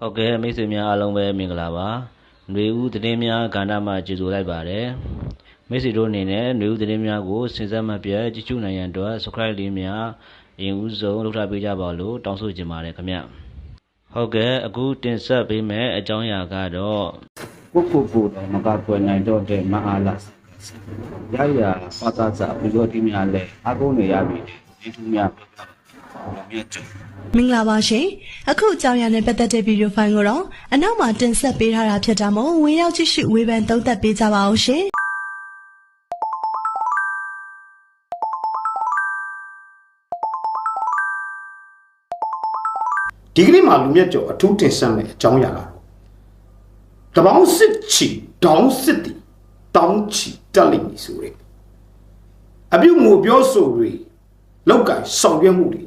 ဟုတ်ကဲ့မိတ်ဆွေများအားလုံးပဲမင်္ဂလာပါຫນွေဦးသတင်းများကဏ္ဍမှာကြိုဆိုလိုက်ပါတယ်မိတ်ဆွေတို့အနေနဲ့ຫນွေဦးသတင်းများကိုစဉ်ဆက်မပြတ်ကြည့်ရှုနိုင်ရန်အတွက် subscribe လေးများအရင်ဦးဆုံးလုပ်ထားပေးကြပါလို့တောင်းဆိုချင်ပါတယ်ခင်ဗျဟုတ်ကဲ့အခုတင်ဆက်ပေးမယ့်အကြောင်းအရာကတော့ ကိုကိုကိုတော့မကကွယ်နိုင်တော့တဲ့မအားလားရရပါသာစာဘုရားတိများလဲအကုန်းနေရပြီဒီသူများ မြေကျုံမင်္ဂလာပါရှင်အခုအကြောင်းအရာနဲ့ပတ်သက်တဲ့ဗီဒီယိုဖိုင်ကိုတော့အနောက်မှာတင်ဆက်ပေးထားတာဖြစ်တာမို့ဝင်ရောက်ကြည့်ရှုဝေဖန်သုံးသပ်ပေးကြပါအောင်ရှင်ဒီကနေ့မှာလူမြတ်ကျော်အထူးတင်ဆက်မယ်အကြောင်းအရာကတော့တပေါင်းစစ်ချီတောင်းစစ်တီတောင်းချီတက်လိမ့်မည်ဆိုတဲ့အပြုတ်မှုပြောဆိုတွေလောက်ကင်ဆောင်ရွက်မှုတွေ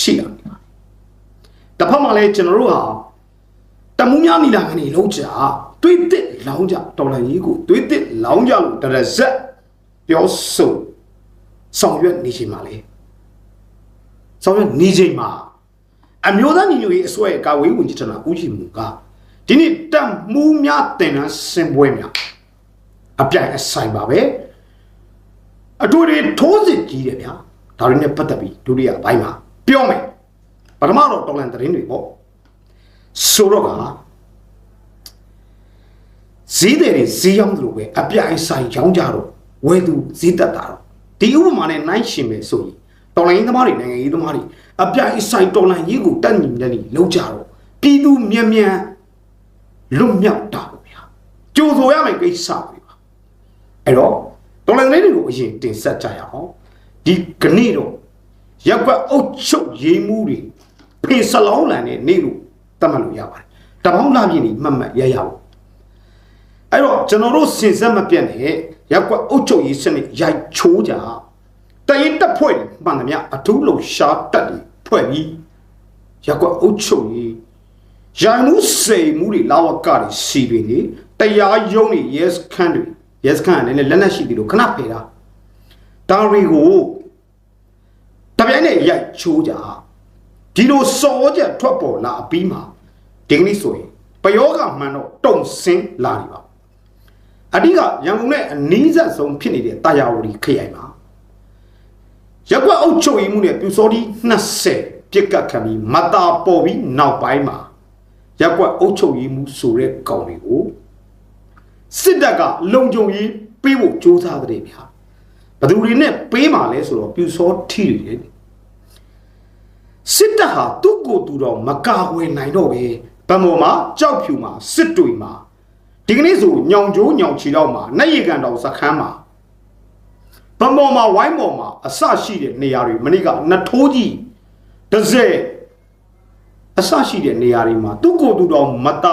ရှိရနေပါတစ်ဖက်မှာလည်းကျွန်တော်တို့ဟာတမှုများနီလာကနေလုံးကြတွေးတစ်လောင်းကြတော်လန်ကြီးကိုတွေးတစ်လောင်းကြလို့တရဇက်ပြောဆိုဆောင်ရွက်နေချိန်မှာလေဆောင်ရွက်နေချိန်မှာအမျိုးသားညီညွတ်ရေးအစိုးရကာဝေးဝန်ကြီးဌာနဦးကြီးမူကဒီနေ့တက်မှုများတင်နန်းစင်ပွဲများအပြိုင်အဆိုင်ပါပဲအတူတူထိုးစစ်ကြီးတယ်ဗျာဒါတွေနဲ့ပတ်သက်ပြီးဒုတိယဘိုင်းမှာ ပြောမယ်ပထမတော့တော်လန်သတင်းတွေပေါ့ဆိုတော့ကဈေးတယ်တွေဈေးရောက်သလိုပဲအပြိုင်ဆိုင်ရောင်းကြတော့ဝယ်သူဈေးတက်တာတော့ဒီဥပမာနဲ့နိုင်ရှင်ပဲဆိုရင်တော်လိုင်းသမားတွေနိုင်ငံရေးသမားတွေအပြိုင်ဆိုင်တော်လိုင်းရေးကိုတက်ညီတဲ့ညီလောက်ကြတော့ပြည်သူမြန်မြန်လွတ်မြောက်တာပေါ့ဗျာကြိုဆိုရမယ်ကိစ္စပဲပါအဲ့တော့တော်လိုင်းလေးတွေကိုအရင်တင်ဆက်ကြရအောင်ဒီကနေ့တော့ ရက်ကွက်အုပ်ချုပ်ရေးမှုတွေဖေစလောင်းလန်တဲ့နေ့လို့သတ်မှတ်လို့ရပါတယ်တပေါင်းလာပြင်းနေမှတ်မှတ်ရရအောင်အဲ့တော့ကျွန်တော်တို့စင်စက်မပြတ်နဲ့ရက်ကွက်အုတ်ချုပ်ရေးစနစ်ရိုက်ချိုးကြတရင်တက်ဖွဲ့တွေမှန်သမျှအထူးလုံရှားတက်တွေဖွဲ့ပြီးရက်ကွက်အုတ်ချုပ်ရေးရိုင်မှုစိန်မှုတွေလာဝကတွေစီပင်တွေတရားရုံးတွေ yes ခန်းတွေ yes ခန်းကလည်းလက်နက်ရှိတယ်လို့ခဏဖယ်တာဒါတွေကိုတ ပြိုင်နဲ့ရိုက်ချိုးကြဒီလိုစောချက်ထွက်ပေါ်လာအပြီးမှာဒီကနေ့ဆိုရင်ပယောဂမှန်တော့တုံဆင်းလာနေပါအဓိကရန်ကုန်နဲ့အနီးစပ်ဆုံးဖြစ်နေတဲ့တာယာဝတီခရိုင်မှာရက်ကွက်အုပ်ချုပ်ရေးမှုနဲ့ပြူစောတိ20ပြစ်ကတ်ခံပြီးမတာပေါ်ပြီးနောက်ပိုင်းမှာရက်ကွက်အုပ်ချုပ်ရေးမှုဆိုတဲ့ကောင်တွေကိုစစ်တပ်ကလုံခြုံရေးပေးဖို့ကြိုးစားတဲ့ဗျာဘယ်သူတွေနဲ့ပေးမှာလဲဆိုတော့ပြူစောထီတွေလေ စစ်တပ်ဟာသူ့ကိုယ်သူတော်မကာဝယ်နိုင်တော့ပဲဗံပေါ်မှာကြောက်ဖြူမှာစစ်တွေမှာဒီကနေ့ဆိုညောင်ကျိုးညောင်ချီတော့မှာနှက်ရကန်တော်စခန်းမှာဗမော်မှာဝိုင်းမော်မှာအစရှိတဲ့နေရာတွေမနေ့ကနထိုးကြီးတစ်စဲအစရှိတဲ့နေရာတွေမှာသူ့ကိုယ်သူတော်မတ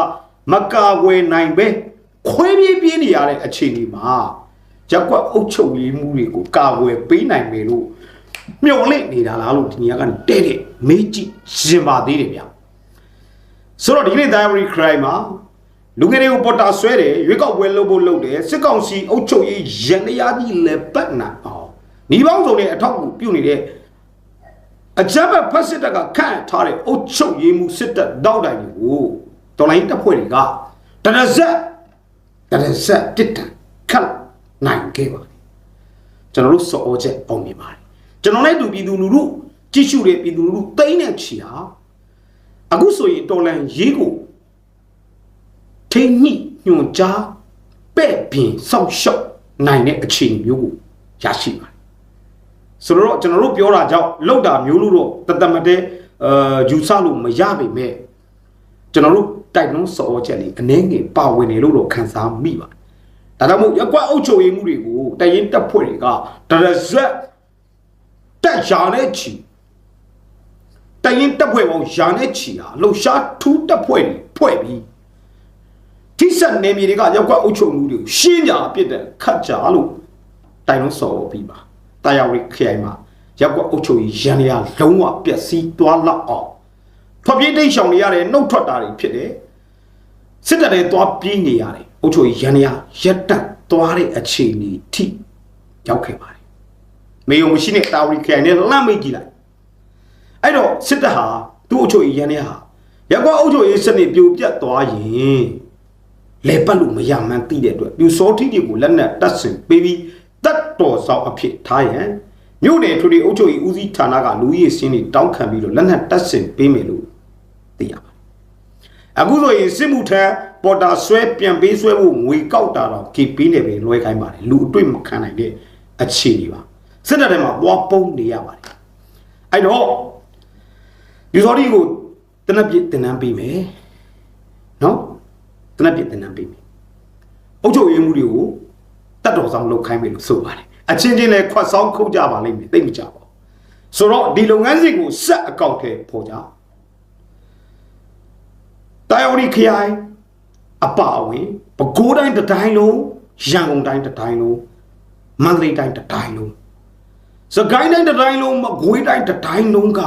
မကာဝယ်နိုင်ပဲခွဲပြေးပြေးနေရတဲ့အခြေအနေမှာရက်ကွက်အုပ်ချုပ်ရေးမှုတွေကိုကာဝယ်ပေးနိုင်မယ်လို့ မျှော်လင့်နေတာလားလို့ဒီနေရာကနေတဲ့တဲ့မေးကြည့်ရင်ပါသေးတယ်ဗျာဆိုတော့ဒီနေ့ diary crime မှာလူငယ်တွေကိုပေါ်တာဆွဲတယ်ရွေးကောက်ပွဲလုပ်ဖို့လုပ်တယ်စစ်ကောင်စီအုပ်ချုပ်ရေးရန်တရားကြီးလည်းပတ်နာအောင်ညီပေါင်းစုံနဲ့အထောက်အကူပြုနေတဲ့အကြမ်းဖက်ဖက်စစ်တပ်ကခန့်ထားတဲ့အုပ်ချုပ်ရေးမှုစစ်တပ်တောက်တိုင်တွေကိုတော်လိုင်းတပ်ဖွဲ့တွေကတရဇက်တရဇက်တစ်တန်ခတ်နိုင်ခဲ့ပါတယ်ကျွန်တော်တို့စော်ချက်အောင်မြင်ပါတယ် ကျွန်တော်လည်းသူပြည်သူလူထုကြည့်ရှုတဲ့ပြည်သူလူထုတိမ့်တဲ့ချီဟာအခုဆိုရင်တော်လန်ရေးကိုထိညှိညွန်ကြားပဲ့ပြင်စောက်ရှောက်နိုင်တဲ့အခြေအနေမျိုးကိုရရှိပါတယ်ဆိုတော့ကျွန်တော်တို့ပြောတာကြောင့်လောက်တာမျိုးလို့တော့တသက်မတည်းအာယူဆလို့မရပါပဲကျွန်တော်တို့တိုက်နှုံးစော်ချက်လေးအနှဲငယ်ပါဝင်နေလို့တော့ခံစားမိပါတယ်ဒါကြောင့်မို့ရက်ကွက်အုပ်ချုပ်ရေးမှုတွေကိုတရင်တက်ဖွဲ့တွေကတရဇက် တက်ရှာတဲ့ချီတရင်တက်ဖွဲ့ပေါင်းရာနဲ့ချီဟာလှုပ်ရှားထူးတက်ဖွဲ့တွေဖွဲ့ပြီးထိဆက်နေမြေတွေကရောက်ကွက်အုပ်ချုပ်မှုတွေကိုရှင်းကြအပြစ်တဲ့ခတ်ကြလို့တိုင်လုံးစော်ပြီးပါတာယာဝတီခရိုင်မှာရောက်ကွက်အုပ်ချုပ်ရေးရန်ရလုံးဝပျက်စီးသွားလောက်အောင်ထွက်ပြေးတိတ်ရှောင်နေရတဲ့နှုတ်ထွက်တာတွေဖြစ်တယ်စစ်တပ်တွေသွားပြေးနေရတယ်အုပ်ချုပ်ရေးရန်ရရက်တက်သွားတဲ့အခြေအနေထိရောက်ခဲ့ပါတယ် မေယုံမရှိတဲ့တာဝတီခရိုင်နဲ့လှမ်းမိကြည့်လိုက်အဲ့တော့စစ်တပ်ဟာသူ့အချို့ရန်နေဟာရက်ကွက်အုပ်ချုပ်ရေးစနစ်ပြိုပြတ်သွားရင်လေပတ်လို့မရမှန်းသိတဲ့အတွက်ပြူစောတိတွေကိုလက်နက်တပ်ဆင်ပေးပြီးတတ်တော်ဆောင်အဖြစ်ထားရန်မြို့နယ်ထွေထွေအုပ်ချုပ်ရေးဦးစီးဌာနကလူကြီးစင်းတွေတောင်းခံပြီးတော့လက်နက်တပ်ဆင်ပေးမယ်လို့သိရပါတယ်အခုဆိုရင်စစ်မှုထမ်းပေါ်တာဆွဲပြန်ပေးဆွဲဖို့ငွေကောက်တာတော့ KP နဲ့ပဲလွှဲခိုင်းပါတယ်လူအတွေ့မခံနိုင်တဲ့အခြေအနေပါ စစ်တပ်ထဲမှာပွားပုံးနေရပါတယ်အဲ့တော့ယူစောဒီကိုတနက်ပြတင်နန်းပေးမယ်နော်တနက်ပြတင်နန်းပေးမယ်အုပ်ချုပ်ရေးမှုတွေကိုတတ်တော်ဆောင်လုပ်ခိုင်းမယ်လို့ဆိုပါတယ်အချင်းချင်းလည်းခွတ်ဆောင်ခုတ်ကြပါလိမ့်မယ်သိမကြပါဘူးဆိုတော့ဒီလုပ်ငန်းစဉ်ကိုဆက်အကောင့်ထဲပေါ်ကြတာယော်ရီခရိုင်အပအဝင်ပဲခူးတိုင်းတစ်တိုင်းလုံးရန်ကုန်တိုင်းတစ်တိုင်းလုံးမန္တလေးတိုင်းတစ်တိုင်းလုံး စကိုင်းတိုင်းတစ်တိုင်းလုံးမကွေးတိုင်းတစ်တိုင်းလုံးက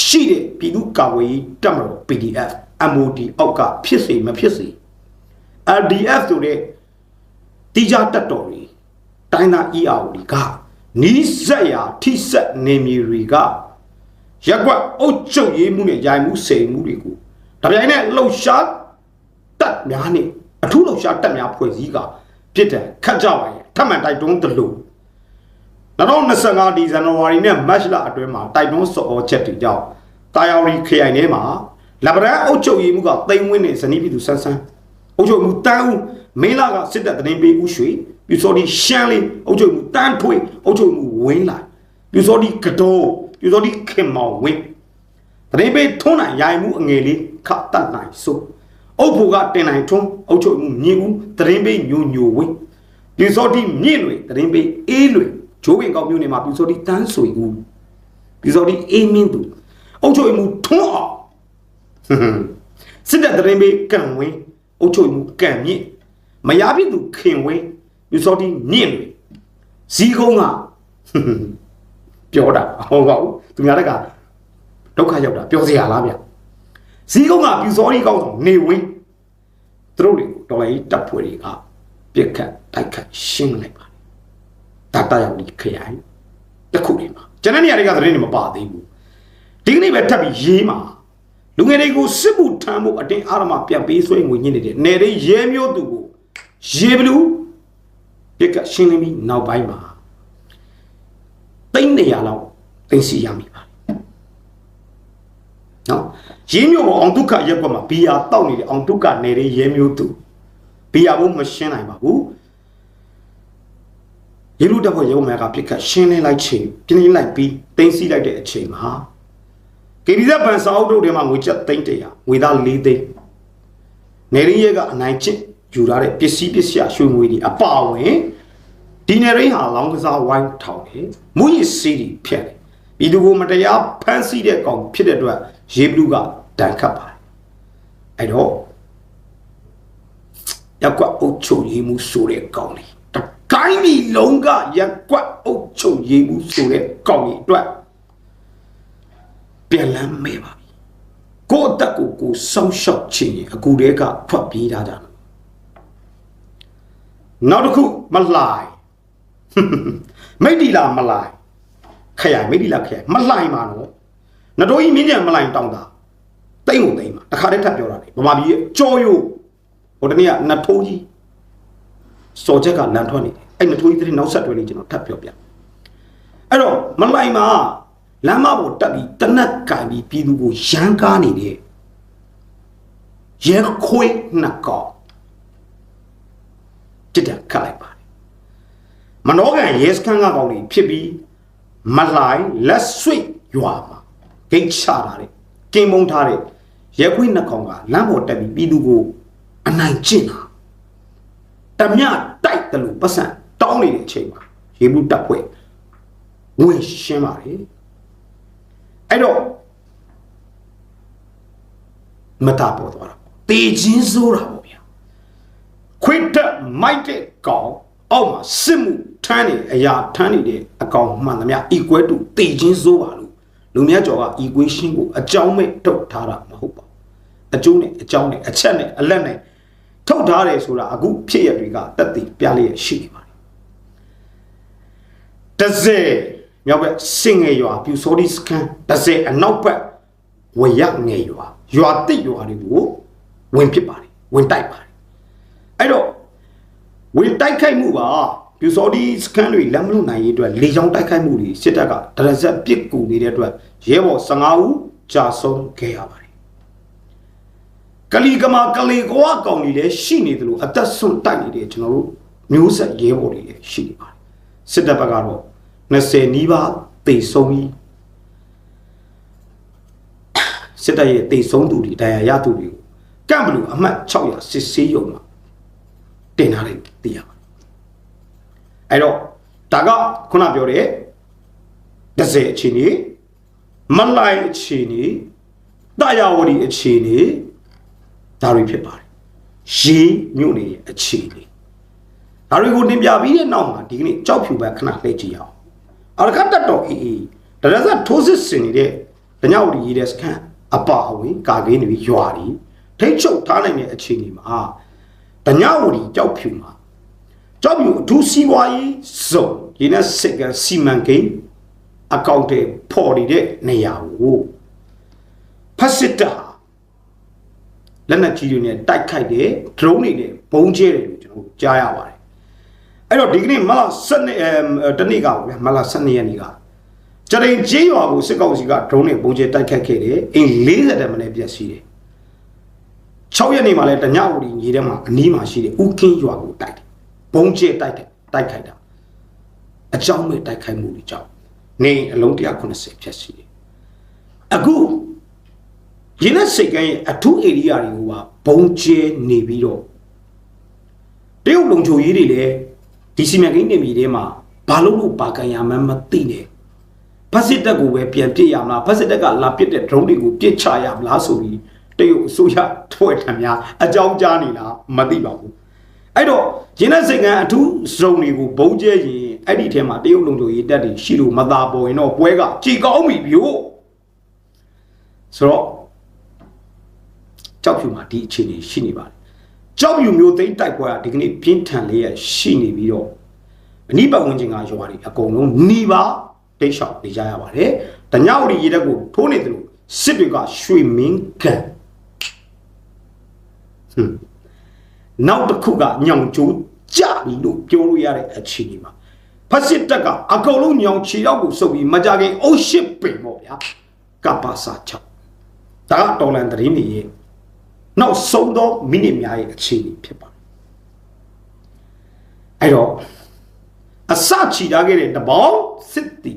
ရှိတဲ့ပြည်သူ့ကာကွယ်ရေးတပ်မတော် PDF MOD အောက်ကဖြစ်စေမဖြစ်စေ LDF ဆိုတဲ့တိကျတပ်တော်တွေတိုင်းသား EAO တွေကနီးစက်ရာထိစက်နေမြေတွေကရက်ကွက်အုတ်ချုပ်ရေးမှုနဲ့ယာယမှုစေမှုတွေကိုဒါပြိုင်နဲ့လှုပ်ရှားတက်များနဲ့အထူးလှုပ်ရှားတက်များဖွဲ့စည်းကပြစ်တယ်ခတ်ကြပါရဲ့ထပ်မံတိုက်တွန်းတယ်လို့ 2025ဒီဇန်နဝါရီနဲ့မတ်လအတွင်းမှာတိုက်တွန်းစော်ချက်တွေကြောင့်တာယာရီခရိုင်ထဲမှာလဗရန်အုတ်ချုပ်ရေးမှုကတိမ်ဝင်းနဲ့ဇနီးပြည်သူဆန်းဆန်းအုတ်ချုပ်မှုတန်းဦးမင်းလာကစစ်တပ်တင်ပေးဦးရွှေပြူစောဒီရှမ်းလေးအုတ်ချုပ်မှုတန်းထွေအုတ်ချုပ်မှုဝင်းလာပြူစောဒီကတော်ပြူစောဒီခင်မောင်ဝင်းတင်ပေးထုံးနိုင်ရိုင်မှုအငယ်လေးခတ်တတ်နိုင်ဆိုအုတ်ဖို့ကတင်နိုင်ထွန်းအုတ်ချုပ်မှုမြင့်ဦးတင်ပေးညိုညိုဝင်းပြူစောဒီမြင့်လွေတင်ပေးအေးလွေ ဂျိုးပင်ကောက်မြို့နယ်မှာပြူစောဒီတန်းဆွေဦးပြူစောဒီအေးမင်းသူအုတ်ချုပ်မှုထွန်းအောင်စစ်တပ်တင်ပေးကံဝင်းအုတ်ချုပ်မှုကံမြင့်မရပြီသူခင်ဝင်းပြူစောဒီမြင့်လွေဇီးကုန်းကပြောတာဟုတ်ပါဘူးသူများတက်ကဒုက္ခရောက်တာပြောစရာလားဗျဇီးကုန်းကပြူစောဒီကောင်းဆောင်နေဝင်းသူတို့တွေကိုတော်လိုက်တပ်ဖွဲ့တွေကပြက်ခတ်တိုက်ခတ်ရှင်းလိုက်ပါ ဒါတရောက်ဒီခရိုင်တစ်ခုနေမှာကျွန်တဲ့နေရာတွေကသတင်းတွေမပါသေးဘူးဒီကနေ့ပဲထပ်ပြီးရေးမှာလူငယ်တွေကိုစစ်မှုထမ်းဖို့အတင်းအာရမပြန်ပေးဆွဲငွေညင်းနေတဲ့နယ်တွေရဲမျိုးသူကိုရေဘလူးပြက်ကရှင်းလင်းပြီးနောက်ပိုင်းမှာတိန်းနေရလောက်သိစီရမိပါနော်ရင်းမျိုးပေါ်အောင်ဒုက္ခရက်ကွက်မှာဘီယာတောက်နေတဲ့အောင်ဒုက္ခနယ်တွေရဲမျိုးသူဘီယာဘုံမရှင်းနိုင်ပါဘူး ရေလူတက်ဖို့ရုံမဲကပြစ်ခတ်ရှင်းလင်းလိုက်ချိန်ပြင်းပြင်းလိုက်ပြီးတင်းစီလိုက်တဲ့အချိန်မှာကေဒီဇက်ဘန်စာအုပ်တို့ထဲမှာငွေချက်သိန်းတရာငွေသား၄သိန်းနေရင်းရဲကအနိုင်ကျင့်ယူထားတဲ့ပစ္စည်းပစ္စယရွှေငွေတွေအပါဝင်ဒီနေရင်းဟာလောင်းကစားဝိုင်းထောင်တယ်မူရစ်စီးတွေဖြတ်တယ်ပြည်သူကိုမတရားဖမ်းဆီးတဲ့ကောင်ဖြစ်တဲ့အတွက်ရေဘလူးကတန်ခတ်ပါတယ်အဲ့တော့ရက်ကွက်အုပ်ချုပ်ရေးမှုဆိုတဲ့ကောင်လေး တကိုင်းဒီလုံးကရက်ကွက်အုပ်ချုပ်ရေးမှုဆိုတဲ့ကောင်လေးအတွက်ပြန်လန်းမဲပါပြီကိုယ့်အတက်ကိုကိုစောင့်ရှောက်ခြင်းရင်အကူတဲကထွက်ပြေးထားကြတယ်နောက်တစ်ခုမလှိုင်မိတ်ဒီလာမလှိုင်ခရိုင်မိတ်ဒီလာခရိုင်မလှိုင်ပါတော့နတော်ကြီးမြင်းကြံမလှိုင်တောင်းတာတိမ့်ကိုတိမ့်ပါတခါတည်းထပ်ပြောတာလေဗမာပြည်ရဲ့ကြောယိုဟိုတနေ့ကနထိုးကြီး စော်ချက်ကလန်ထွက်နေတယ်အဲ့နထိုးကြီးတဲ့နောက်ဆက်တွဲလေးကျွန်တော်ထပ်ပြောပြအဲ့တော့မလှိုင်မှာလမ်းမပေါ်တက်ပြီးတနက်ကင်ပြီးပြည်သူကိုရမ်းကားနေတဲ့ရဲခွေးနှစ်ကောင်တစ်တက်ခတ်လိုက်ပါတယ်မနောကန်ရဲစခန်းကကောင်တွေဖြစ်ပြီးမလှိုင်လက်ဆွိတ်ရွာမှာဂိတ်ချတာတဲ့ကင်းမုံထားတဲ့ရဲခွေးနှစ်ကောင်ကလမ်းပေါ်တက်ပြီးပြည်သူကိုအနိုင်ကျင့်တာ တမြတိုက်တယ်လို့ပတ်စံတောင်းနေတဲ့အချိန်မှာရေဘူးတပ်ဖွဲ့ဝင်ရှင်းပါတယ်အဲ့တော့မတာပေါ်သွားတာတေချင်းစိုးတာပေါ့ဗျာခွိတက်မိုက်တဲ့ကောင်အောက်မှာစစ်မှုထမ်းနေအရာထမ်းနေတဲ့အကောင်မှန်သမျှ equal to တေချင်းစိုးပါလို့လူများကျော်က equation ကိုအကြောင်းမဲ့ထုတ်ထားတာမဟုတ်ပါဘူးအကျိုးနဲ့အကြောင်းနဲ့အချက်နဲ့အလက်နဲ့ ထုတ်ထားတယ်ဆိုတာအခုဖြစ်ရတွေကတက်တည်ပြလျက်ရှိနေပါတယ်တဇေမြောက်ဘက်စင်ငယ်ရွာပြူစောဒီစကန်တဇေအနောက်ဘက်ဝရငယ်ရွာရွာတစ်ရွာတွေကိုဝင်ဖြစ်ပါတယ်ဝင်တိုက်ပါတယ်အဲ့တော့ဝင်တိုက်ခိုက်မှုပါပြူစောဒီစကန်တွေလက်မလို့နိုင်ရေးအတွက်လေကြောင်းတိုက်ခိုက်မှုတွေစစ်တပ်ကဒရဇက်ပစ်ကူနေတဲ့အတွက်ရဲဘော်15ဦးကြာဆုံးခဲ့ရပါတယ် ကလီကမာကလီကွာကောင်တွေလည်းရှိနေတယ်လို့အသက်ဆုံးတိုက်နေတဲ့ကျွန်တော်တို့မျိုးဆက်ရဲဘော်တွေလည်းရှိနေပါတယ်စစ်တပ်ဘက်ကတော့20နီးပါးတေဆုံးပြီးစစ်တပ်ရဲ့တေဆုံးသူတွေတရားရသူတွေကိုကန့်ဘလူအမှတ်600စစ်ဆေးရုံမှာတင်ထားတယ်သိရပါတယ်အဲ့တော့ဒါကခုနပြောတဲ့ဒဇယ်အခြေအနေမလိုက်အခြေအနေတာယာဝတီအခြေအနေ ဒါတွေဖြစ်ပါတယ်ရေးမြို့နေရဲ့အခြေအနေဒါတွေကိုတင်ပြပြီးတဲ့နောက်မှာဒီကနေ့ကြောက်ဖြူဘက်ခဏလှည့်ကြည့်အောင်အရကတတော်အေးအေးဒါရဇတ်ထိုးစစ်ဆင်နေတဲ့ဒညဝတီရေးတဲ့စခန်းအပါအဝင်ကာကင်းတွေရွာတွေထိတ်ချုပ်ထားနိုင်တဲ့အခြေအနေမှာဒညဝတီကြောက်ဖြူမှာကြောက်ဖြူအထူးစီးပွားရေးစုံရင်းနဲ့စစ်ကစီမံကိန်းအကောင့်တွေပေါ်နေတဲ့နေရာကိုဖက်စစ်တာ လက်နက်ကြီးတွေနဲ့တိုက်ခိုက်တဲ့ drone တွေနဲ့ဘုံကျဲတယ်လို့ကျွန်တော်ကြားရပါတယ်အဲ့တော့ဒီကနေ့မလာ12အဲတနေ့ကပေါ့ဗျာမလာ12ရက်နေ့ကကြရင်ကျေးရွာကိုစစ်ကောင်စီက drone နဲ့ဘုံကျဲတိုက်ခိုက်ခဲ့တယ်အိမ်40တမနဲ့ပြက်စီးတယ်6ရက်နေ့မှာလဲတညဝတီညီထဲမှာအနီးမှာရှိတဲ့ဥကင်းရွာကိုတိုက်တယ်ဘုံကျဲတိုက်တယ်တိုက်ခိုက်တာအကြောင်းမဲ့တိုက်ခိုက်မှုတွေကြောင့်နေအလုံး190ဖြတ်စီတယ်အခု ရင်းနဲ့စိတ်ကန်းရဲ့အထူးဧရိယာတွေကိုပါဘုံကျဲနေပြီးတော့တရုတ်လုံချိုရေးတွေလည်းဒီစီမံကိန်းတင်ပြည်ထဲမှာဘာလို့လို့ပါကန်ရမှန်းမသိနဲ့ဖက်စစ်တပ်ကိုပဲပြန်ပစ်ရမလားဖက်စစ်တပ်ကလာပစ်တဲ့ drone တွေကိုပစ်ချရမလားဆိုပြီးတရုတ်အစိုးရထွက်ထံများအကြောင်းကြားနေလားမသိပါဘူးအဲ့တော့ရင်းနဲ့စိတ်ကန်းအထူးစုံတွေကိုဘုံကျဲရင်အဲ့ဒီထဲမှာတရုတ်လုံချိုရေးတက်တွေရှိလို့မသာပေါ်ရင်တော့ပွဲကကြည်ကောင်းပြီဗျို့ဆိုတော့ ကြောက်ဖြူမှာဒီအခြေအနေရှိနေပါတယ်ကြောက်ဖြူမျိုးသိမ်းတိုက်ပွဲကဒီကနေ့ပြင်းထန်လေးရရှိနေပြီးတော့အနိပတ်ဝန်းကျင်ကရွာတွေအကုန်လုံးหนีပါတိတ်ရှောင်နေကြရပါတယ်တညဝတီရေတက်ကိုထိုးနေတယ်လို့စစ်တွေကရွှေမင်းကန်ဟွန်းနောက်တစ်ခုကညောင်ကျိုးကြပြီလို့ပြောလို့ရတဲ့အခြေအနေမှာဖက်စစ်တပ်ကအကုန်လုံးညောင်ခြေရောက်ကိုစုပ်ပြီးမကြခင်အုတ်ရှစ်ပင်ပေါ့ဗျာကပ္ပါစာ6ဒါကတော်လန်သတင်းတွေရဲ့ နောက်ဆုံးသောမိနစ်များရဲ့အခြေအနေဖြစ်ပါတယ်အဲ့တော့အစချီထားခဲ့တဲ့တပေါင်းစစ်တီ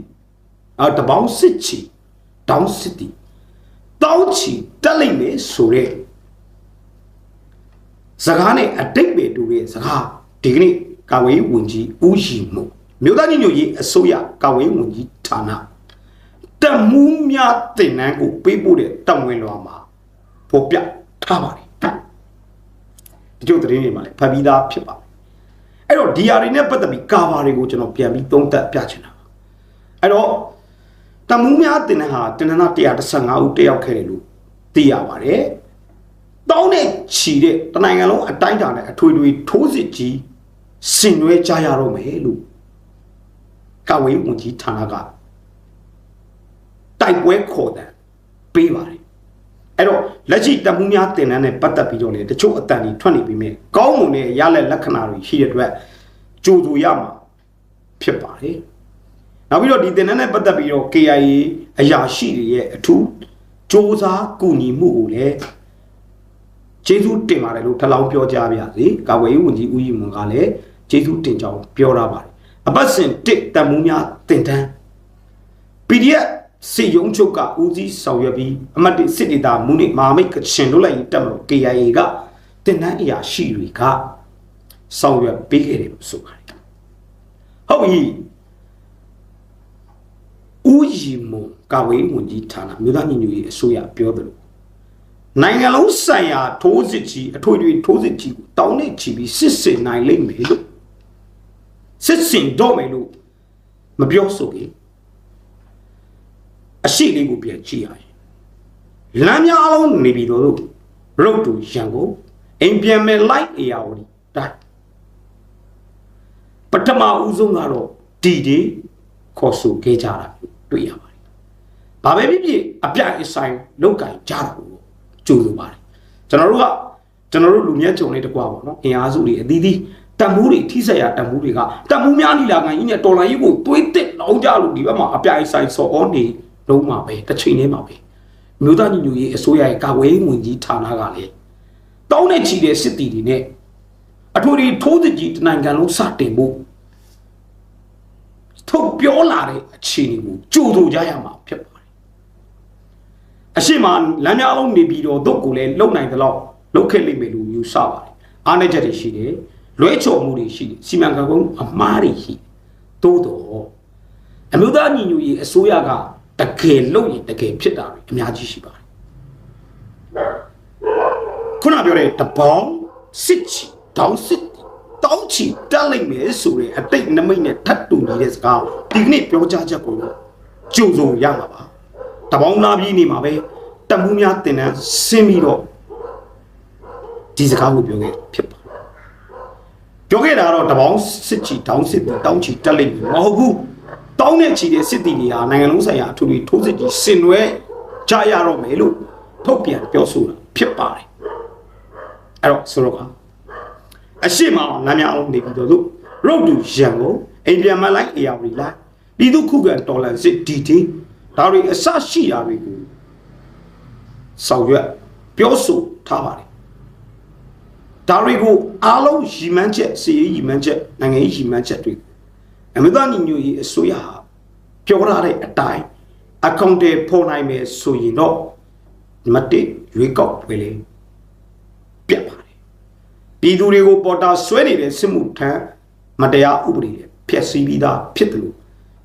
အာတပေါင်းစစ်ချီတောင်းစစ်တီတောင်းချီတက်လိုက်မယ်ဆိုတဲ့စကားနဲ့အတိတ်ပဲတူတဲ့စကားဒီကနေ့ကာဝေးဝန်ကြီးဦးရီမှုမြို့သားညီညွတ်ရေးအစိုးရကာဝေးဝန်ကြီးဌာနတမှုများတင်နန်းကိုပေးပို့တဲ့တောင်ဝင်လွာမှာဖော်ပြ ထားပါတယ်ဒီကျုပ်သတင်းတွေမှာလည်းဖတ်ပြီးသားဖြစ်ပါတယ်အဲ့တော့ဒီဟာတွေနဲ့ပတ်သက်ပြီးကာဘာတွေကိုကျွန်တော်ပြန်ပြီးသုံးသပ်ပြချင်တာပါအဲ့တော့တမူးများတင်တဲ့ဟာတင်တဲ့115ဦးတက်ရောက်ခဲ့တယ်လို့သိရပါတယ်တောင်းတဲ့ချီတဲ့တနိုင်ငံလုံးအတိုင်းအတာနဲ့အထွေထွေထိုးစစ်ကြီးဆင်နွှဲကြရတော့မယ်လို့ကဝေးဝန်ကြီးဌာနကတိုက်ပွဲခေါ်တယ်ပေးပါတယ်အဲ့တော့ လက်ရှိတမှုများတင်နန်းနဲ့ပတ်သက်ပြီးတော့လေတချို့အတန်ကြီးထွက်နေပြီးမြဲကောင်းမွန်တဲ့ရလက်လက္ခဏာတွေရှိတဲ့အတွက်ကြိုးကြိုရမှာဖြစ်ပါတယ်နောက်ပြီးတော့ဒီတင်နန်းနဲ့ပတ်သက်ပြီးတော့ KIA အရာရှိတွေရဲ့အထူးစ조사ကူညီမှုကိုလည်းကျေးဇူးတင်ပါတယ်လို့ထပ်လောင်းပြောကြားပါရစေကာဝေးဝန်ကြီးဦးရီမွန်ကလည်းကျေးဇူးတင်ကြောင်းပြောရပါတယ်အပတ်စဉ်တစ်တမှုများတင်တန်း PDF စစ်ရုံးချုပ်ကဦးစီးဆောင်ရွက်ပြီးအမတ်တစ်စစ်ဒေတာမူနစ်မဟာမိတ်ကချင်လွတ်လိုက်ရေးတက်မလို့ KIA ကတင်တန်းအရာရှိတွေကဆောင်ရွက်ပေးခဲ့တယ်လို့ဆိုပါတယ်ဟုတ်ပြီဦးရီမွန်ကာဝေးဝန်ကြီးဌာနမြို့သားညီညွတ်ရေးအစိုးရပြောတယ်လို့နိုင်ငံလုံးဆိုင်ရာထိုးစစ်ကြီးအထွေထွေထိုးစစ်ကြီးကိုတောင်းနေချီပြီးစစ်စင်နိုင်လိမ့်မယ်လို့စစ်စင်တော့မယ်လို့မပြောဆိုခင် အရှိလေးကိုပြန်ကြည့်ရရင်လမ်းများအလုံးနေပြီတော့လို့ရုပ်တူရန်ကုန်အိမ်ပြန်မဲ့လိုက်အေယာဝတီတိုင်းပထမဦးဆုံးကတော့ဒီဒီခေါ်ဆိုခဲ့ကြတာတွေ့ရပါတယ်။ဘာပဲဖြစ်ဖြစ်အပြိုင်အဆိုင်လောက်ကင်ကြတာကိုကြိုးဆိုပါတယ်ကျွန်တော်တို့ကကျွန်တော်တို့လူမြတ်ကြုံလေးတကွာပေါ့နော်အင်အားစုတွေအသီးသီးတံမှုတွေထိဆက်ရတံမှုတွေကတံမှုများနီလာကန်ကြီးနဲ့တော်လိုင်းကြီးကိုတွေးတစ်လောင်းကြလို့ဒီဘက်မှာအပြိုင်ဆိုင်စော်ဩနေ လုံးမှာပဲတစ်ချိန်လေးမှာပဲမြို့သားညီညွတ်ရေးအစိုးရရဲ့ကာကွယ်ရေးဝန်ကြီးဌာနကလည်းတောင်းနဲ့ချီတဲ့စစ်တီတွေနဲ့အထူးဒီထိုးစစ်ကြီးတနိုင်ငံလုံးစတင်ဖို့ထုတ်ပြောလာတဲ့အခြေအနေကိုကြိုးဆိုကြရမှာဖြစ်ပါတယ်အရှိမလမ်းများအောင်နေပြီးတော့တို့ကိုလည်းလုံနိုင်တဲ့လောက်လုတ်ခဲ့လိမ့်မယ်လို့ယူဆပါတယ်အားနည်းချက်တွေရှိတယ်လွဲချော်မှုတွေရှိတယ်စီမံခန့်ခွဲမှုအမှားတွေရှိတယ်သို့တော့အမျိုးသားညီညွတ်ရေးအစိုးရက တကယ်လုပ်ရင်တကယ်ဖြစ်တာတွေအများကြီးရှိပါတယ်ခုနပြောတဲ့တပေါင်းစစ်ချီတောင်းစစ်တောင်းချီတက်လိုက်မယ်ဆိုတဲ့အတိတ်နမိတ်နဲ့ထပ်တူနေတဲ့စကားဒီကနေ့ပြောကြားချက်ကိုကြုံစုံရမှာပါတပေါင်းလာပြီးနေမှာပဲတမှုများတင်တန်းဆင်းပြီးတော့ဒီစကားကိုပြောခဲ့ဖြစ်ပါပြောခဲ့တာတော့တပေါင်းစစ်ချီတောင်းစစ်တီတောင်းချီတက်လိုက်မဟုတ်ဘူး တောင်းနဲ့ချီတဲ့စစ်တီတွေဟာနိုင်ငံလုံးဆိုင်ရာအထူးပြီးထိုးစစ်ကြီးဆင်နွှဲကြရတော့မယ်လို့ထုတ်ပြန်ပြောဆိုတာဖြစ်ပါတယ်အဲ့တော့ဆိုတော့ကအရှိမအောင်လမ်းများအောင်နေပြီးတော့သူရုပ်တူရန်ကုန်အိန္ဒိယမလိုက်အေယာဝတီလိုက်ပြည်သူခုခံတော်လန်စစ်ဒီတီဒါတွေအစရှိတာတွေကိုဆောင်ရွက်ပြောဆိုထားပါတယ်ဒါတွေကိုအားလုံးရည်မှန်းချက်စီရေးရည်မှန်းချက်နိုင်ငံရေးရည်မှန်းချက်တွေအမေရိကန်ညွရေးအစိုးရဟာ ပြောရတဲ့အတိုင်းအကောင့်တွေဖော်နိုင်မယ်ဆိုရင်တော့မတိရွေးကောက်ပွဲလေပြတ်ပါတယ်ပြည်သူတွေကိုပေါ်တာဆွဲနေတဲ့စစ်မှုထမ်းမတရားဥပဒေတွေဖျက်ဆီးပြီးသားဖြစ်တယ်လို့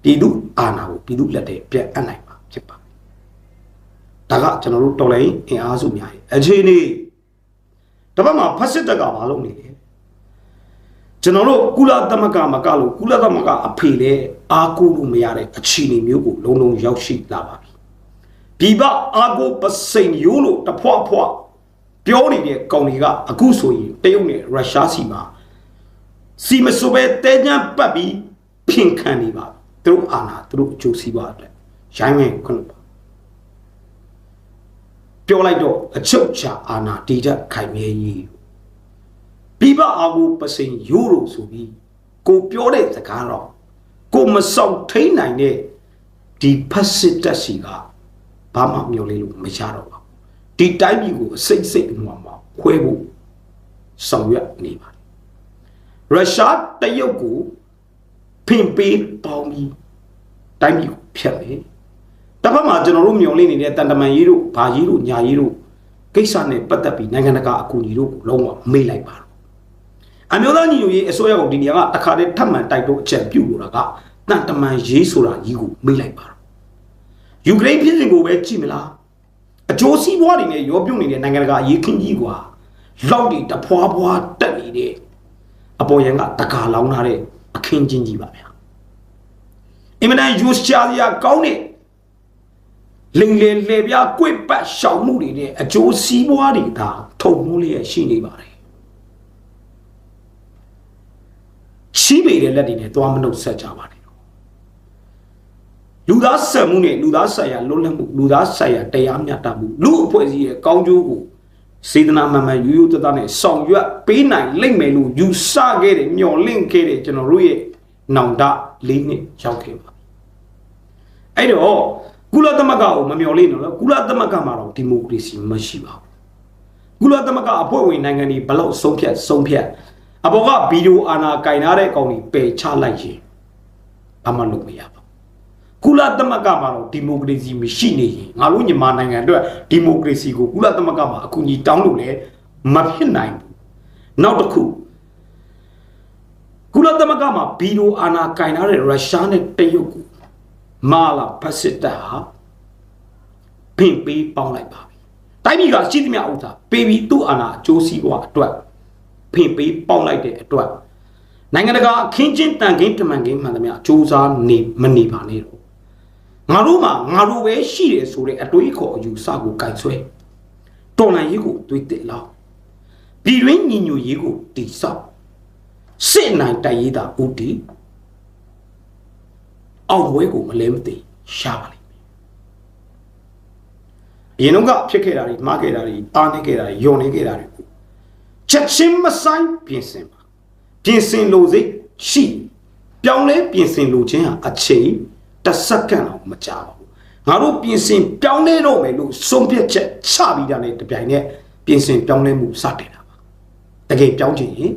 ပြည်သူအာဏာကိုပြည်သူလက်ထဲပြတ်အပ်နိုင်မှာဖြစ်ပါတယ်ဒါကကျွန်တော်တို့တော်လိုင်းအင်အားစုများရဲ့အခြေအနေတစ်ပတ်မှာဖက်စစ်တက်ကမလုပ်နေတယ် ကျွန်တော်တို့ကုလသမဂ္ဂမကလို့ကုလသမဂ္ဂအဖေလဲအားကိုးလို့မရတဲ့အခြေအနေမျိုးကိုလုံးလုံးရောက်ရှိလာပါပြီပြည်ပအားကိုးပစိန်ရိုးလို့တဖွာဖွာပြောနေတဲ့ကောင်တွေကအခုဆိုရင်တရုတ်နဲ့ရုရှားစီမှာစီမဆိုပဲတဲညံပတ်ပြီးဖင်ခံနေပါသူတို့အာဏာသူတို့အကျိုးစီးပွားအတွက်ရိုင်းဝင်ခွင့်ပါပြောလိုက်တော့အချုပ်ချာအာဏာတည်တဲ့ခိုင်မြဲကြီး ပြည်ပအာကိုပစိန်ရိုးလို့ဆိုပြီးကိုပြောတဲ့စကားတော့ကိုမဆောင်ထိန်နိုင်တဲ့ဒီဖက်စစ်တက်စီကဘာမှမျောလေးလို့မရတော့ပါဘူးဒီတိုင်းပြည်ကိုအစိတ်စိတ်မှမှခွဲဖို့ဆောင်ရွက်နေပါတယ်ရုရှားတရုတ်ကိုဖင်ပေးပေါင်းပြီးတိုင်းပြည်ကိုဖျက်မယ်တစ်ဖက်မှာကျွန်တော်တို့မျောလင့်နေတဲ့တန်တမန်ကြီးတို့ဘာကြီးတို့ညာကြီးတို့ကိစ္စနဲ့ပတ်သက်ပြီးနိုင်ငံတကာအကူအညီတို့ကိုလုံးဝမေ့လိုက်ပါတော့ အမျိုးသားညီညွတ်ရေးအစိုးရကဒီနေရာကတခါတည်းထပ်မံတိုက်တော့အချက်ပြုတ်လို့တာကတန်တမန်ရေးဆိုတာကြီးကိုမေ့လိုက်ပါတော့ယူကရိန်းပြည်စဉ်ကိုပဲကြည့်မလားအကျိုးစီးပွားတွေနဲ့ရောပြုတ်နေတဲ့နိုင်ငံတကာအရေးခင်းကြီးကွာလောက်တွေတဖွာဖွာတက်နေတဲ့အပေါ်ရန်ကတကာလောင်းထားတဲ့အခင်းချင်းကြီးပါဗျာအင်မတန်ယူရှာစရာကောင်းတဲ့လင်လေလေပြကွေ့ပတ်ရှောင်မှုတွေနဲ့အကျိုးစီးပွားတွေဒါထုံမှုလျက်ရှိနေပါတယ် ချီးပေတဲ့လက်တွေနဲ့သွားမနှုတ်ဆက်ကြပါနဲ့လူသားဆက်မှုနဲ့လူသားဆက်ရလွတ်လပ်မှုလူသားဆက်ရတရားမျှတမှုလူအဖွဲ့အစည်းရဲ့ကောင်းကျိုးကိုစေတနာမှန်မှန်ယူယူတတနဲ့ဆောင်ရွက်ပေးနိုင်လိမ့်မယ်လို့ယူဆခဲ့တယ်မျှော်လင့်ခဲ့တယ်ကျွန်တော်တို့ရဲ့နောင်တလေးနှစ်ရောက်ခဲ့ပါပြီအဲ့တော့ကုလသမဂ္ဂကိုမမျှော်လင့်တော့ကုလသမဂ္ဂမှာတော့ဒီမိုကရေစီမရှိပါဘူးကုလသမဂ္ဂအဖွဲ့ဝင်နိုင်ငံတွေဘလို့ဆုံးဖြတ်ဆုံးဖြတ် အဘောကဗီဒီယိုအာနာကင်ထားတဲ့အကောင်ကြီးပယ်ချလိုက်ရင်ဘာမှလုပ်မရပါဘူးကုလသမဂ္ဂမှာတော့ဒီမိုကရေစီမရှိနေရင်ငါတို့မြန်မာနိုင်ငံအတွက်ဒီမိုကရေစီကိုကုလသမဂ္ဂမှာအကူအညီတောင်းလို့လည်းမဖြစ်နိုင်ဘူးနောက်တစ်ခုကုလသမဂ္ဂမှာဗီဒီယိုအာနာကင်ထားတဲ့ရုရှားနဲ့တရုတ်ကိုမာလာဖက်စစ်တာဟာပင်ပေးပေါင်းလိုက်ပါပြီတိုင်းပြည်ကရှိသမျှဥစ္စာပေးပြီးသူ့အာဏာအကျိုးစီးပွားအတွက် ဖင်ပေးပေါင်းလိုက်တဲ့အတွက်နိုင်ငံတကာအခင်းချင်းတန်ခင်းတမန်ခင်းမှန်သမျှစူးစမ်းနေမနေပါနဲ့တော့ငါတို့မှာငါတို့ပဲရှိတယ်ဆိုတဲ့အတွေးအခေါ်အယူဆကိုကင်ဆွဲတော်လန်ရေးကိုတွေးတက်လောက်ပြည်တွင်းညီညွတ်ရေးကိုတိဆောက်စစ်နိုင်တိုက်ရေးတာဦးတည်အောင်ပွဲကိုမလဲမသိရှားပါလိမ့်မယ်အရင်တော့ဖြစ်ခဲ့တာတွေမှားခဲ့တာတွေအားနေခဲ့တာတွေယုံနေခဲ့တာတွေကို ချက်ချင်းမဆိုင်ပြင်ဆင်ပါပြင်ဆင်လို့စိတ်ရှိပြောင်းလဲပြင်ဆင်လို့ခြင်းဟာအချိန်တစ်စက္ကန့်အောင်မကြာပါဘူးငါတို့ပြင်ဆင်ပြောင်းလဲတော့မယ်လို့ဆုံးဖြတ်ချက်ချပြီးတာနဲ့တပြိုင်နက်ပြင်ဆင်ပြောင်းလဲမှုစတင်တာပါတကယ်ပြောင်းချင်ရင်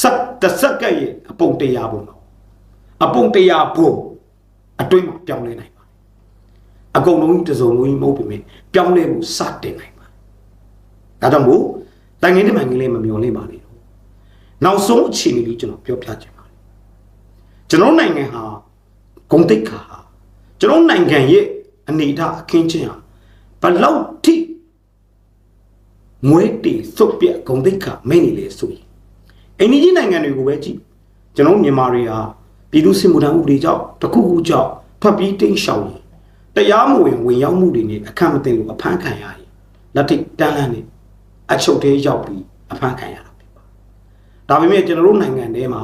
စက်တစ်စက္ကန့်ရဲ့အပုံတရားပုံတော့အပုံတရားပုံအတွင်းမှာပြောင်းလဲနိုင်ပါအကုန်လုံးကြီးတစ်စုံလုံးကြီးမဟုတ်ပေမဲ့ပြောင်းလဲမှုစတင်နိုင်ပါဒါကြောင့်မို့ တိုင်ငင်းတဲ့မှန်ကလေးမမျော်လင့်ပါနဲ့တော့နောက်ဆုံးအခြေအနေလေးကျွန်တော်ပြောပြချင်ပါတယ်ကျွန်တော်နိုင်ငံဟာဂုံတိတ်ခါဟာကျွန်တော်နိုင်ငံရဲ့အနေအထားအခင်းချင်းဟာဘလောက်ထိငွေတီစုပ်ပြက်ဂုံတိတ်ခါမိတ်နေလေဆိုရင်အိန္ဒိယနိုင်ငံတွေကိုပဲကြည့်ကျွန်တော်မြန်မာတွေဟာပြည်သူ့စစ်မှုထမ်းဥပဒေကြောင့်တစ်ခုခုကြောင့်ဖတ်ပြီးတင်းရှောင်ရင်တရားမဝင်ဝင်ရောက်မှုတွေနဲ့အခက်မသိလို့အဖမ်းခံရရင်လက်ထိတ်တန်းလန်းနဲ့ အချုပ်သေးရောက်ပြီးအဖမ်းခံရတာဖြစ်ပါဒါပေမဲ့ကျွန်တော်တို့နိုင်ငံထဲမှာ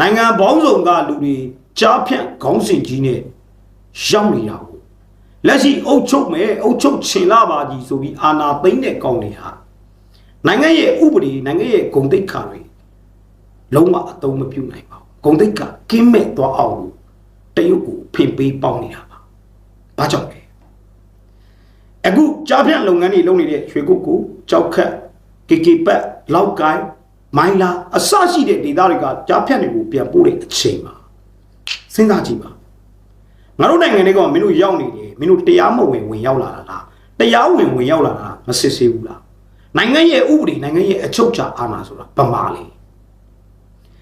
နိုင်ငံပေါင်းစုံကလူတွေကြားဖြန့်ခေါင်းစဉ်ကြီးနဲ့ရောက်နေတာကိုလက်ရှိအုပ်ချုပ်မယ်အုပ်ချုပ်ချင်လာပါကြီးဆိုပြီးအာဏာသိမ်းတဲ့ကောင်တွေဟာနိုင်ငံရဲ့ဥပဒေနိုင်ငံရဲ့ဂုဏ်သိက္ခာတွေလုံးဝအသုံးမပြုနိုင်ပါဘူးဂုံတိတ်ကကင်းမဲ့သွားအောင်လို့တရုတ်ကိုဖင်ပေးပေါင်းနေတာပါဘာကြောင့်လဲအခု ကြားဖြန့်လုပ်ငန်းတွေလုပ်နေတဲ့ရွှေကုတ်ကိုကြောက်ခက်ကေကေပတ်လောက်ကိုင်းမိုင်းလာအစရှိတဲ့ဒေသတွေကကြားဖြန့်တွေကိုပြန်ပို့တဲ့အချိန်မှာစဉ်းစားကြည့်ပါငါတို့နိုင်ငံတွေကမင်းတို့ရောက်နေတယ်မင်းတို့တရားမဝင်ဝင်ရောက်လာတာလားတရားဝင်ဝင်ရောက်လာတာမစစ်ဆေးဘူးလားနိုင်ငံရဲ့ဥပဒေနိုင်ငံရဲ့အချုပ်အခြာအာဏာဆိုတာပမာလေ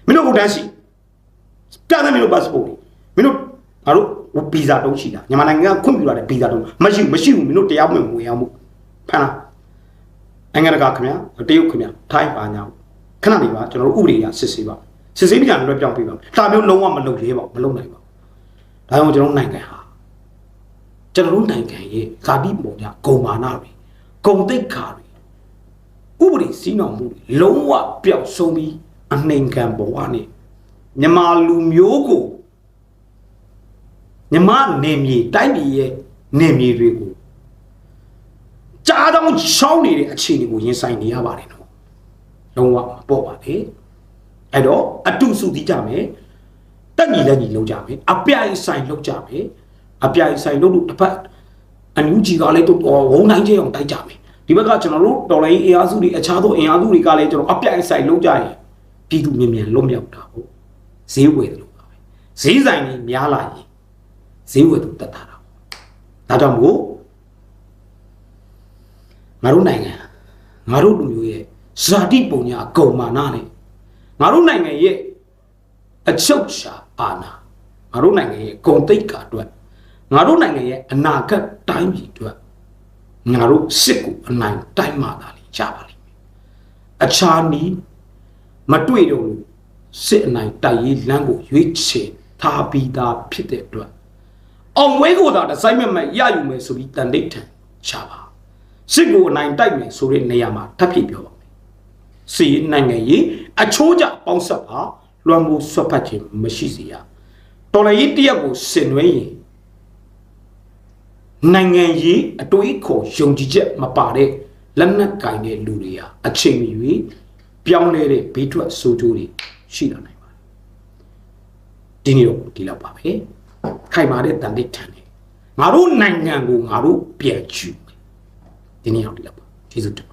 မင်းတို့ကိုတန်းရှိပြတယ်မင်းတို့ passport မင်းတို့ငါတို့ ဗီဇာတုံးရှိတာမြန်မာနိုင်ငံကခွင့်ပြုလာတဲ့ဗီဇာတုံးမရှိဘူးမရှိဘူးမင်းတို့တရားဝင်ဝင်ရောက်မှုဖမ်းလားနိုင်ငံတကာခင်ဗျာတရုတ်ခင်ဗျာထိုင်းပါညာခဏနေပါကျွန်တော်တို့ဥပဒေအရစစ်ဆေးပါစစ်ဆေးပြီးကြလွှဲပြောင်းပေးပါဒါမျိုးလုံးဝမလုပ်ရဲပါမလုပ်နိုင်ပါဒါကြောင့်ကျွန်တော်နိုင်ငံဟာကျွန်တော်တို့နိုင်ငံရဲ့ဇာတိပုံကြဂုံမာနတွေဂုံတိတ်ခါတွေဥပဒေစည်းနှောင်မှုတွေလုံးဝပျောက်ဆုံးပြီးအနှိမ်ခံဘဝနဲ့မြန်မာလူမျိုးကို မြမနေမြေတိုင်းပြည်ရဲ့နေမြေတွေကိုကြားတောင်းချောင်းနေတဲ့အခြေအနေကိုရင်ဆိုင်နေရပါတယ်နော်လုံးဝမပေါ့ပါလေအဲ့တော့အတုစုတိကြမယ်တက်ညီလက်ညီလုံးကြမယ်အပြိုင်ဆိုင်လုံးကြမယ်အပြိုင်ဆိုင်လုံးလို့တစ်ဖက်အန်ယူဂျီကလည်းတော့ဝုံနိုင်ကြအောင်တိုက်ကြမယ်ဒီဘက်ကကျွန်တော်တို့တော်လိုင်းအင်အားစုတွေအခြားသောအင်အားစုတွေကလည်းကျွန်တော်အပြိုင်ဆိုင်လုံးကြရင်ပြည်သူမြင်မြန်လွတ်မြောက်တာဟုတ်ဈေးဝယ်တယ်လို့ပါပဲဈေးဆိုင်ကြီးများလာရင် ဈေးဝယ်သူတက်တာတော့ဒါကြောင့်မို့ငါတို့နိုင်ငံငါတို့လူမျိုးရဲ့ဇာတိပုံညာအကုန်မာနနဲ့ငါတို့နိုင်ငံရဲ့အချုပ်ရှာအာဏာငါတို့နိုင်ငံရဲ့ဂုံတိတ်ကာအတွက်ငါတို့နိုင်ငံရဲ့အနာဂတ်တိုင်းပြည်အတွက်ငါတို့စစ်ကိုအနိုင်တိုင်းမှသာလေကြပါလိမ့်မယ်အခြားနီးမတွေ့တော့ဘူးစစ်အနိုင်တိုက်ရေးလမ်းကိုရွေးချယ်ထားပြီးသားဖြစ်တဲ့အတွက် အောင်ဝဲကိုသာဒီဇိုင်းမဲ့မဲ့ရယူမယ်ဆိုပြီးတန်တိတ်ထန်ချပါစစ်ကိုအနိုင်တိုက်မယ်ဆိုတဲ့နေရာမှာထပ်ဖြစ်ပြောပါမယ်စီနိုင်ငံရေးအချိုးကျပေါင်းဆက်ပါလွှမ်းမိုးဆွတ်ဖတ်ခြင်းမရှိစေရတော်လည်းတရက်ကိုဆင်နွှဲရင်နိုင်ငံရေးအတွေးခေါ်ယုံကြည်ချက်မပါတဲ့လက်နက်ကင်တဲ့လူတွေဟာအချိန်မီ၍ပြောင်းလဲတဲ့ဘေးထွက်ဆိုးကျိုးတွေရှိလာနိုင်ပါတယ်ဒီနေ့တော့ဒီလောက်ပါပဲ ခိုင်မာတဲ့တန်တိတ်ထန်တယ်ငါတို့နိုင်ငံကိုငါတို့ပြန်ချူဒီနေ့တော့ဒီလောက်ပါကျေးဇူးတင်